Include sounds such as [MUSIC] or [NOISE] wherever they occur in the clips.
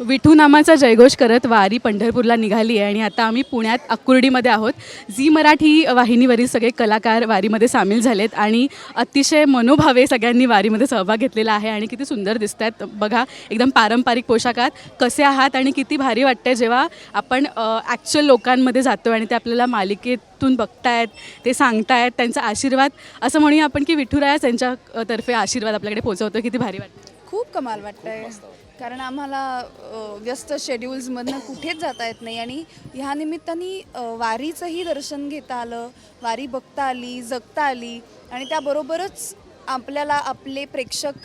विठू नामाचा जयघोष करत वारी पंढरपूरला निघाली आहे आणि आता आम्ही पुण्यात अक्कुर्डीमध्ये आहोत. झी मराठी वाहिनीवरील सगळे कलाकार वारीमध्ये सामील झालेत आणि अतिशय मनोभावे सगळ्यांनी वारीमध्ये सहभाग घेतलेला आहे आणि किती सुंदर दिसत आहेत बघा एकदम पारंपरिक पोशाखात कसे आहात आणि किती भारी वाटतं जेव्हा आपण ॲक्च्युअल लोकांमध्ये जातो आणि ते आपल्याला मालिकेतून बघतायत ते सांगतायत त्यांचा आशीर्वाद असं म्हणूया आपण की विठुरायाच यांच्या अ, तर्फे आशीर्वाद आपल्याकडे पोहोचवतो किती भारी वाटतं खूप कमाल वाटतंय. कारण आम्हाला व्यस्त शेड्यूल्समधनं कुठेच जाता येत नाही. आणि ह्या निमित्ताने वारीचंही दर्शन घेता आलं वारी बघता आली जगता आली. आणि त्याबरोबरच आपल्याला आपले प्रेक्षक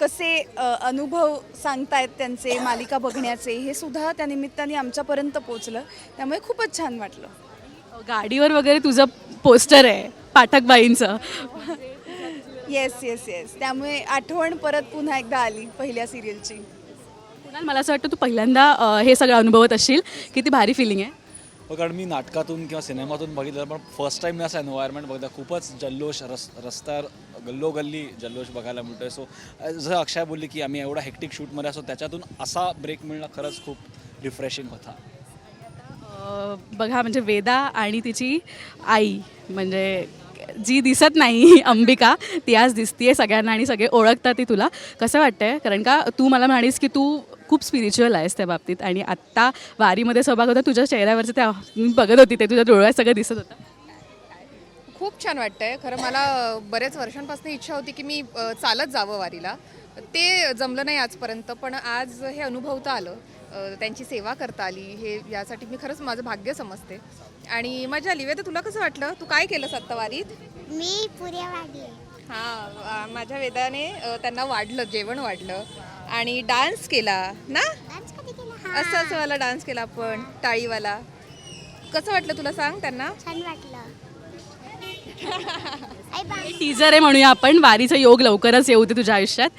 कसे अनुभव सांगतायत त्यांचे मालिका बघण्याचे हे सुद्धा त्या निमित्ताने आमच्यापर्यंत पोचलं त्यामुळे खूपच छान वाटलं. गाडीवर वगैरे तुझं पोस्टर आहे पाठकबाईंचं. येस येस येस त्यामुळे आठवण परत पुन्हा एकदा आली पहिल्या सिरियलची कुणाल मला असं वाटतं तू पहिल्यांदा अ, हे सगळं अनुभवत असशील. किती भारी फिलिंग आहे. हो, कारण मी नाटकातून किंवा सिनेमातून बघितलं पण फर्स्ट टाईम मी असं एन्व्हायरमेंट बघता खूपच जल्लोष रस रस्त्यावर गल्लोगल्ली जल्लोष बघायला मिळतोय. सो जसं अक्षय बोलली की आम्ही एवढा हेक्टिक शूटमध्ये असो त्याच्यातून असा ब्रेक मिळणं खरंच खूप रिफ्रेशिंग होता. अ, बघा म्हणजे वेदा आणि तिची आई म्हणजे जी दिसत नाही अंबिका ती आज दिसतीये सगळ्यांना आणि सगळे ओळखतात ती तुला. कसं वाटतंय? कारण का तू मला म्हणालीस की तू खूप स्पिरिच्युअल आहेस त्या बाबतीत. आणि आत्ता वारीमध्ये सहभाग होता तुझ्या चेहऱ्यावरचं त्या मी बघत होती ते तुझ्या डोळ्यात सगळं दिसत होतं. खूप छान वाटतंय. खरं मला बऱ्याच वर्षांपासून इच्छा होती की मी चालत जावं वारीला. ते जमलं नाही आजपर्यंत पण आज हे अनुभवता आलं. त्यांची सेवा करता आली. हे यासाठी मी खरंच माझं भाग्य समजते. आणि मजा आली. वेदा तुला कसं वाटलं? तू काय केलंस आत्ता वारीत? मी पुऱ्या वाढले हां माझ्या वेदाने त्यांना वाढलं जेवण वाढलं. आणि डान्स केला ना? डान्स कधी केला? असं असं वाला डान्स केला आपण टाळीवाला. कसं वाटलं तुला सांग त्यांना? छान वाटलं. टीजर आहे म्हणूया आपण वारीचा योग लवकरच येऊ दे तुझ्या आयुष्यात.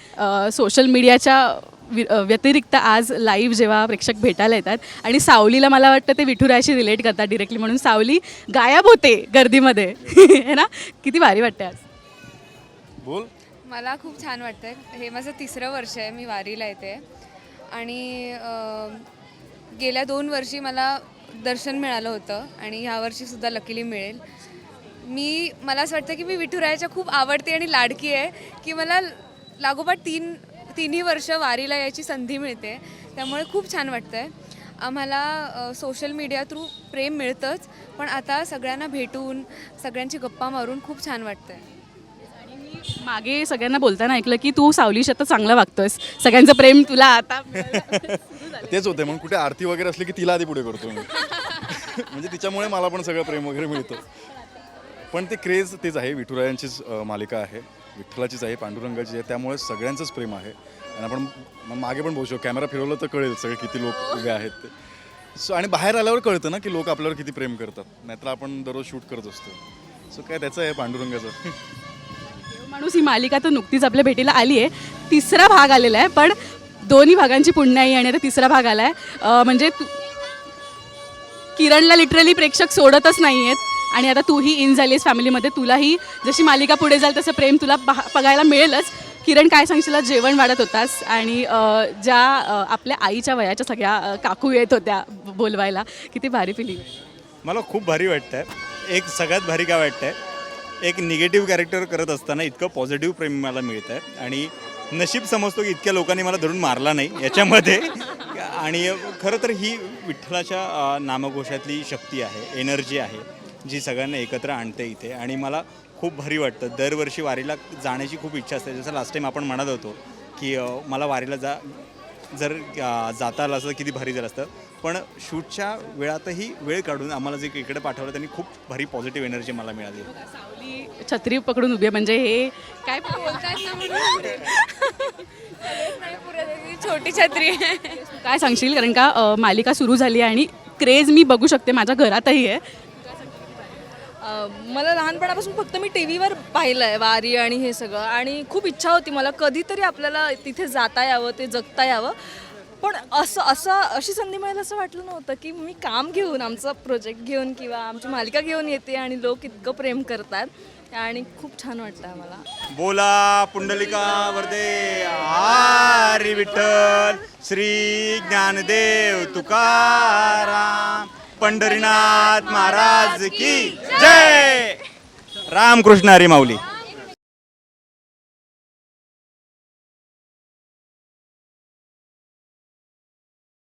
सोशल मीडियाच्या वि- अ, व्यतिरिक्त आज लाईव्ह जेव्हा प्रेक्षक भेटायला येतात आणि सावलीला मला वाटतं ते विठुरायाशी रिलेट करतात डिरेक्टली म्हणून. सावली गायब होते गर्दीमध्ये. [LAUGHS] है ना? किती भारी वाटते आज. बोल. मला खूप छान वाटतं हे माझं तिसरं वर्ष आहे मी वारीला येते. आणि गेल्या दोन वर्षी मला दर्शन मिळालं होतं आणि ह्या वर्षीसुद्धा लकीली मिळेल. मी मला असं वाटतं की मी विठुरायाच्या खूप आवडते आणि लाडकी आहे की मला लागोपाठ तीन तिन्ही वर्ष वारीला यायची संधी मिळते. त्यामुळे खूप छान वाटतं आहे आम्हाला सोशल मीडिया थ्रू प्रेम मिळतंच पण आता सगळ्यांना भेटून सगळ्यांची गप्पा मारून खूप छान वाटतं आहे मागे सगळ्यांना बोलताना ऐकलं की तू सावलीशी आता चांगलं वागतोयस. सगळ्यांचं प्रेम तुला आता. [LAUGHS] तेच होते म्हणून कुठे आरती वगैरे असली की तिला आधी पुढे करतो मी. [LAUGHS] म्हणजे तिच्यामुळे मला पण सगळं प्रेम वगैरे मिळतं. पण ते क्रेज तेच आहे विठुरायांचीच अं, मालिका आहे. विठ्ठलाचीच आहे पांडुरंगाची आहे त्यामुळे सगळ्यांचंच प्रेम आहे. आणि आपण म- मागे पण बघू शकतो. कॅमेरा फिरवलं तर कळेल सगळे किती लोक उभे आहेत ते. सो आणि बाहेर आल्यावर कळतं ना की लोक आपल्यावर किती प्रेम करतात. नाहीतर आपण दररोज शूट करत असतो. सो काय त्याचं आहे पांडुरंगाचं. [LAUGHS] माणूस ही मालिका तर नुकतीच आपल्या भेटीला आली आहे. तिसरा भाग आलेला आहे पण दोन्ही भागांची पुण्याई आणि आता तिसरा भाग आला आहे म्हणजे तू किरणला लिटरली प्रेक्षक सोडतच नाही आहेत आणि आता तूही इन झाली आहेस फॅमिलीमध्ये तुलाही जशी मालिका पुढे जाईल तसं प्रेम तुला बघायला मिळेलच. किरण काय सांगशील जेवण वाढत होतास. आणि ज्या आपल्या आईच्या वयाच्या सगळ्या काकू येत होत्या बोलवायला. किती भारी फिलिंग मला खूप भारी वाटतं आहे एक सगळ्यात भारी काय वाटतं आहे एक निगेटिव्ह कॅरेक्टर करत असताना इतकं पॉझिटिव्ह प्रेम मला मिळत आहे आणि नशीब समजतो की इतक्या लोकांनी मला धरून मारला नाही याच्यामध्ये. आणि खरं तर ही विठ्ठलाच्या नामघोषातली शक्ती आहे एनर्जी आहे जी सगळ्यांना एकत्र आणते इथे. आणि मला खूप भारी वाटतं. दरवर्षी वारीला जाण्याची खूप इच्छा असते. जसं लास्ट टाईम आपण म्हणत होतो की मला वारीला जा जर जाता आलं असतं किती भारी झालं असतं. पण शूटच्या वेळातही वेळ काढून आम्हाला जे इकडे पाठवलं त्यांनी खूप भारी पॉझिटिव्ह एनर्जी मला मिळाली. सावली छत्री पकडून उभी आहे. म्हणजे हे काय छोटी छत्री. आहे काय सांगशील? कारण का मालिका सुरू झाली आहे आणि क्रेज मी बघू शकते. माझ्या घरातही आहे. मला लहानपणापासून फक्त मी टी व्हीवर पाहिलं आहे वारी आणि हे सगळं. आणि खूप इच्छा होती मला कधीतरी आपल्याला तिथे जाता यावं ते जगता यावं. पण असं असं अशी संधी मिळेल असं वाटलं नव्हतं की मी काम घेऊन आमचा प्रोजेक्ट घेऊन किंवा आमची मालिका घेऊन येते आणि लोक इतकं प्रेम करतात. आणि खूप छान वाटतं आम्हाला. बोला पुंडलिका वर्दे. आरी विठ्ठल श्री ज्ञानदेव तुकाराम. पंढरीनाथ महाराज की जय. रामकृष्ण हरी माऊली.